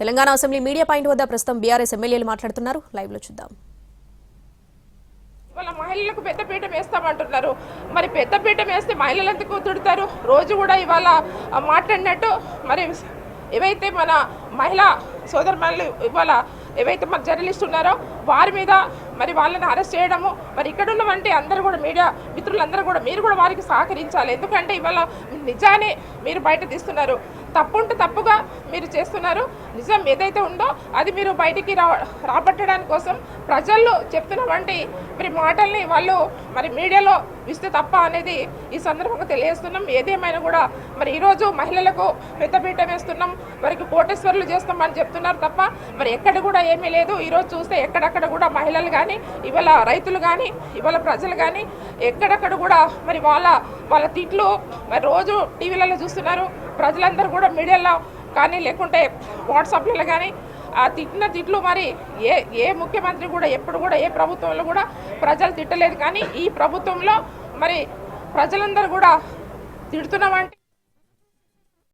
Telangana assembly media point వద్ద ప్రస్తుతం BRS ఎమ్మెల్యేలు మాట్లాడుతున్నారు. లైవ్లో చూద్దాం. వాళ్ళ మహిళలకు పెద్దపీట వేస్తామంటున్నారు. మరి పెద్దపీట వేస్తే మహిళలు ఎందుకు తిడతారు రోజు కూడా ఇవాళ మాట్లాడినట్టు మరి ఏవైతే మన మహిళా సోదరుమణులు ఇవాళ ఏవైతే మన జర్నలిస్ట్ ఉన్నారో వారి మీద మరి వాళ్ళని అరెస్ట్ చేయడము మరి ఇక్కడ ఉన్నవంటి అందరూ కూడా మీడియా మిత్రులందరూ కూడా మీరు కూడా వారికి సహకరించాలి. ఎందుకంటే ఇవాళ నిజాన్ని మీరు బయట తీస్తున్నారు. తప్పు ఉంటే తప్పుగా మీరు చేస్తున్నారు. నిజం ఏదైతే ఉందో అది మీరు బయటికి రా రాబట్టడానికి కోసం ప్రజల్లో చెప్తున్న వంటి మరి మాటల్ని వాళ్ళు మరి మీడియాలో ఇస్తే తప్ప అనేది ఈ సందర్భంగా తెలియజేస్తున్నాం. ఏదేమైనా కూడా మరి ఈరోజు మహిళలకు పెద్దపీట వేస్తున్నాం. వారికి కోటేశ్వర్లు చేస్తామని చెప్తున్నారు తప్ప మరి ఎక్కడ కూడా ఏమీ లేదు. ఈరోజు చూస్తే ఎక్కడక్కడ కూడా మహిళలు కానీ ఇవాళ రైతులు కానీ ఇవాళ ప్రజలు కానీ ఎక్కడక్కడ కూడా మరి వాళ్ళ వాళ్ళ తిట్లు మరి రోజు టీవీలలో చూస్తున్నారు. ప్రజలందరూ కూడా మీడియాలో కానీ లేకుంటే వాట్సాప్లలో కానీ ఆ తిట్టిన తిట్లు మరి ఏ ఏ ముఖ్యమంత్రి కూడా ఎప్పుడు కూడా ఏ ప్రభుత్వంలో కూడా ప్రజలు తిట్టలేదు. కానీ ఈ ప్రభుత్వంలో మరి ప్రజలందరూ కూడా తిడుతున్నామంటే